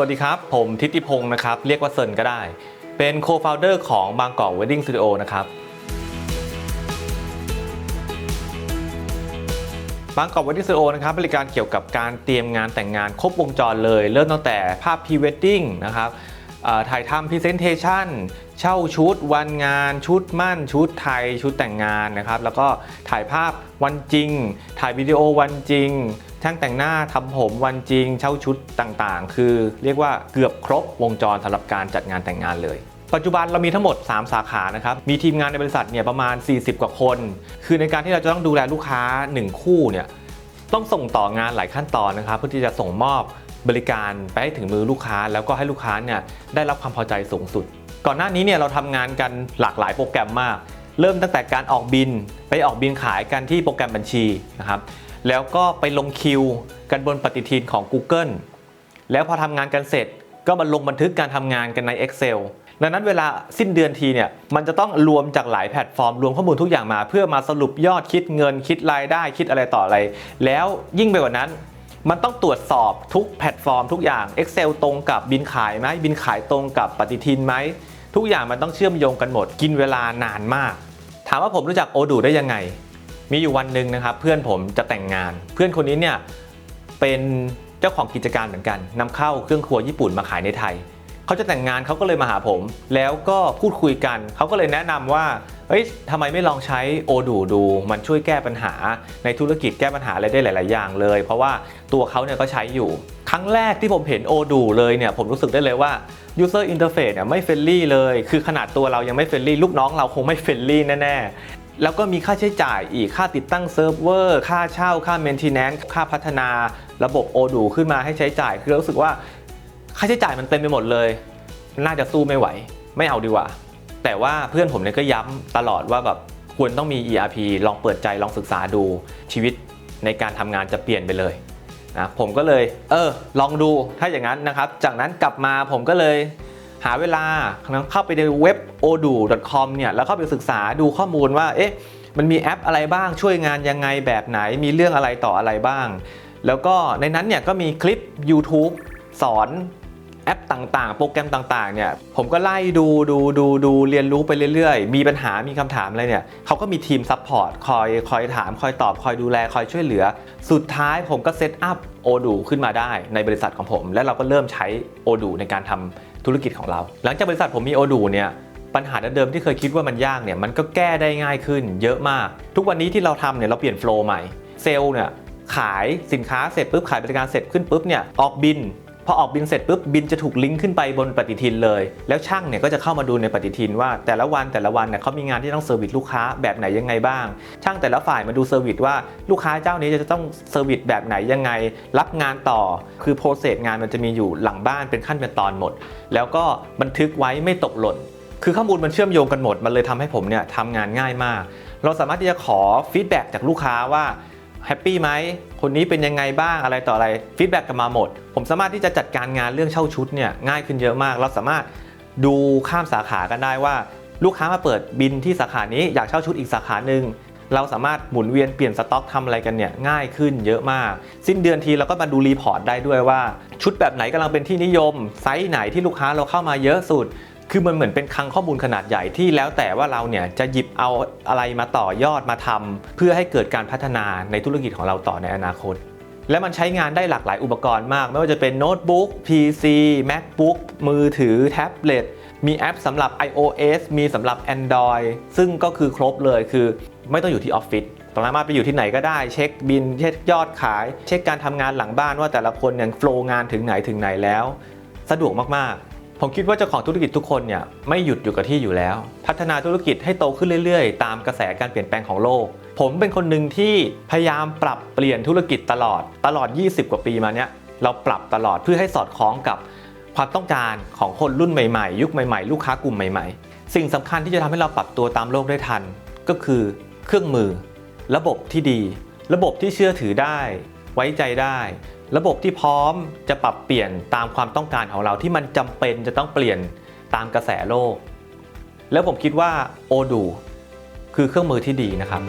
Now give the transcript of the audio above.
สวัสดีครับ ผมทิติพงศ์นะครับ เรียกว่าเซินก็ได้ เป็น co-founder ของบางกอก Wedding Studio นะครับบางกอก Wedding Studio นะครับบริการเกี่ยวกับการเตรียมงานแต่งงานครบวงจรเลย เริ่มตั้งแต่ภาพ pre-wedding นะครับถ่ายทำ presentation เช่าชุด วันงาน ชุดมั่น ชุดไทย ชุดแต่งงานนะครับ แล้วก็ถ่ายภาพวันจริง ถ่ายวิดีโอวันจริง ช่างแต่งหน้าทำผมวันจริงเช่าชุดต่างๆ คือเรียกว่าเกือบครบวงจรสำหรับการจัดงานแต่งงานเลย ปัจจุบันเรามีทั้งหมด 3 สาขานะครับ มีทีมงานในบริษัทเนี่ยประมาณ 40 กว่าคน คือในการที่เราจะต้องดูแลลูกค้า 1 คู่เนี่ยต้องส่งต่องานหลายขั้นตอนนะครับ เพื่อที่จะส่งมอบบริการไปให้ถึงมือลูกค้า แล้วก็ให้ลูกค้าเนี่ยได้รับความพอใจสูงสุด ก่อนหน้านี้เนี่ยเราทำงานกันหลากหลายโปรแกรมมาก เริ่มตั้งแต่การออกบิน ไปออกบินขายกันที่โปรแกรมบัญชีนะครับ แล้วก็ไปลงคิวกันบนปฏิทินของ Google แล้วพอทำงานกันเสร็จก็มาลงบันทึกการทำงานกันใน Excel ดังนั้นเวลาสิ้นเดือนทีเนี่ยมันจะต้องรวมจากหลายแพลตฟอร์มรวมข้อมูลทุกอย่างมา เพื่อมาสรุปยอดคิดเงินคิดรายได้คิดอะไรต่ออะไร แล้วยิ่งไปกว่านั้น มันต้องตรวจสอบทุกแพลตฟอร์มทุกอย่าง Excel ตรงกับบินขายไหมบินขายตรงกับปฏิทินไหมทุกอย่างมันต้องเชื่อมโยงกันหมด กินเวลานานมาก ถามว่าผมรู้จักโอดูได้ยังไง มีอยู่วันหนึ่งนะครับ เพื่อนผมจะแต่งงาน เพื่อนคนนี้เนี่ยเป็นเจ้าของกิจการเหมือนกันนำเข้าเครื่องครัวญี่ปุ่นมาขายในไทยเขาจะแต่งงานเขาก็เลยมาหาผม แล้วก็พูดคุยกันเขาก็เลยแนะนำว่าเฮ้ยทำไมไม่ลองใช้โอดูดู มันช่วยแก้ปัญหาในธุรกิจแก้ปัญหาอะไรได้หลาย ๆ อย่างเลย เพราะว่าตัวเขาเนี่ยก็ใช้อยู่ ครั้งแรกที่ผมเห็นโอดูเลยเนี่ยผมรู้สึกได้เลยว่า user interface เนี่ยไม่เฟรนลี่เลย คือขนาดตัวเรายังไม่เฟรนลี่ลูกน้องเราคงไม่เฟรนลี่แน่ ๆ แล้วก็มีค่าใช้จ่ายอีกค่าติดตั้งเซิร์ฟเวอร์ค่าเช่าค่า maintenance ค่าพัฒนาระบบโอดูขึ้นมาให้ใช้จ่าย คือรู้สึกว่าค่าใช้จ่ายมันเต็มไปหมดเลย น่าจะสู้ไม่ไหว ไม่เอาดีกว่า แต่ว่าเพื่อนผมเนี่ยก็ย้ำตลอดว่าแบบควรต้องมี ERP ลองเปิดใจลองศึกษาดูชีวิตในการทำงานจะเปลี่ยนไปเลยนะผมก็เลย เออ ลองดูถ้าอย่างนั้นนะครับ จากนั้นกลับมาผมก็เลย หาเวลาเข้าไปในเว็บ odu.com เนี่ยแล้วเข้าไปศึกษาดูข้อมูลว่าเอ๊ะมันมีแอปอะไรบ้างช่วยงานยังไงแบบไหนมีเรื่องอะไรต่ออะไรบ้าง แล้วก็ในนั้นเนี่ยก็มีคลิป YouTube สอนแอปต่างๆ โปรแกรมต่างๆ เนี่ย ผมก็ไล่ดูดูดูดูเรียนรู้ไปเรื่อยๆ มีปัญหา มีคำถามอะไรเนี่ย เขาก็มีทีมซัพพอร์ต คอย คอยถาม คอยตอบ คอยดูแล คอยช่วยเหลือ สุดท้ายผมก็เซตอัพโอดูขึ้นมาได้ในบริษัทของผม และเราก็เริ่มใช้โอดูในการทำ ธุรกิจของเรา หลังจากบริษัทผมมีโอดูเนี่ยปัญหาเดิมที่เคยคิดว่ามันยากเนี่ยมันก็แก้ได้ง่ายขึ้นเยอะมาก ทุกวันนี้ที่เราทำเนี่ยเราเปลี่ยนโฟล์ใหม่เซลล์เนี่ยขายสินค้าเสร็จปุ๊บขายบริการเสร็จขึ้นปุ๊บเนี่ยออกบิน พอออกบินเสร็จปุ๊บบินจะถูกลิงก์ขึ้นไปบนปฏิทินเลย แล้วช่างเนี่ยก็จะเข้ามาดูในปฏิทินว่าแต่ละวันแต่ละวันเนี่ยเขามีงานที่ต้องเซอร์วิสลูกค้าแบบไหนยังไงบ้าง ช่างแต่ละฝ่ายมาดูเซอร์วิสว่าลูกค้าเจ้านี้จะต้องเซอร์วิสแบบไหนยังไง รับงานต่อคือโปรเซสงานมันจะมีอยู่หลังบ้านเป็นขั้นเป็นตอนหมด แล้วก็บันทึกไว้ไม่ตกหล่นคือข้อมูลมันเชื่อมโยงกันหมด มันเลยทำให้ผมเนี่ยทำงานง่ายมาก เราสามารถที่จะขอฟีดแบ็กจากลูกค้าว่า แฮปปี้ไหม คนนี้เป็นยังไงบ้างอะไรต่ออะไรฟีดแบ็กกลันมาหมด ผมสามารถที่จะจัดการงานเรื่องเช่าชุดเนี่ยง่ายขึ้นเยอะมาก เราสามารถดูข้ามสาขากันได้ว่า ลูกค้ามาเปิดบินที่สาขานี้อยากเช่าชุดอีกสาขาหนึ่งเราสามารถหมุนเวียนเปลี่ยนสต็อกทำอะไรกันเนี่ยง่ายขึ้นเยอะมาก สิ้นเดือนทีเราก็มาดูรีพอร์ตได้ด้วยว่า ชุดแบบไหนกำลังเป็นที่นิยม ไซส์ไหนที่ลูกค้าเราเข้ามาเยอะสุด คือมันเหมือนเป็นคลังข้อมูลขนาดใหญ่ที่แล้วแต่ว่าเราเนี่ยจะหยิบเอาอะไรมาต่อยอดมาทำเพื่อให้เกิดการพัฒนาในธุรกิจของเราต่อในอนาคต และมันใช้งานได้หลากหลายอุปกรณ์มาก ไม่ว่าจะเป็นโน้ตบุ๊ก PC MacBook มือถือแท็บเล็ตมีแอปสำหรับ iOS มีสำหรับ Android ซึ่งก็คือครบเลยคือไม่ต้องอยู่ที่ออฟฟิศสามารถไปอยู่ที่ไหนก็ได้ เช็คบินเช็คยอดขาย เช็คการทำงานหลังบ้านว่าแต่ละคนเนี่ยโฟล์งานถึงไหนถึงไหนแล้ว สะดวกมากๆ ผมคิดว่าเจ้าของธุรกิจทุกคนเนี่ยไม่หยุดอยู่กับที่อยู่แล้ว พัฒนาธุรกิจให้โตขึ้นเรื่อยๆ ตามกระแสการเปลี่ยนแปลงของโลก ผมเป็นคนหนึ่งที่พยายามปรับเปลี่ยนธุรกิจตลอดตลอด 20 กว่าปีมาเนี้ยเราปรับตลอดเพื่อให้สอดคล้องกับความต้องการของคนรุ่นใหม่ๆ ยุคใหม่ๆ ลูกค้ากลุ่มใหม่ๆ สิ่งสำคัญที่จะทำให้เราปรับตัวตามโลกได้ทัน ก็คือเครื่องมือ ระบบที่ดี ระบบที่เชื่อถือได้ ไว้ใจได้ ระบบที่พร้อมจะปรับเปลี่ยนตามความต้องการของเราที่มันจำเป็นจะต้องเปลี่ยนตามกระแสโลก แล้วผมคิดว่าโอดูคือเครื่องมือที่ดีนะครับ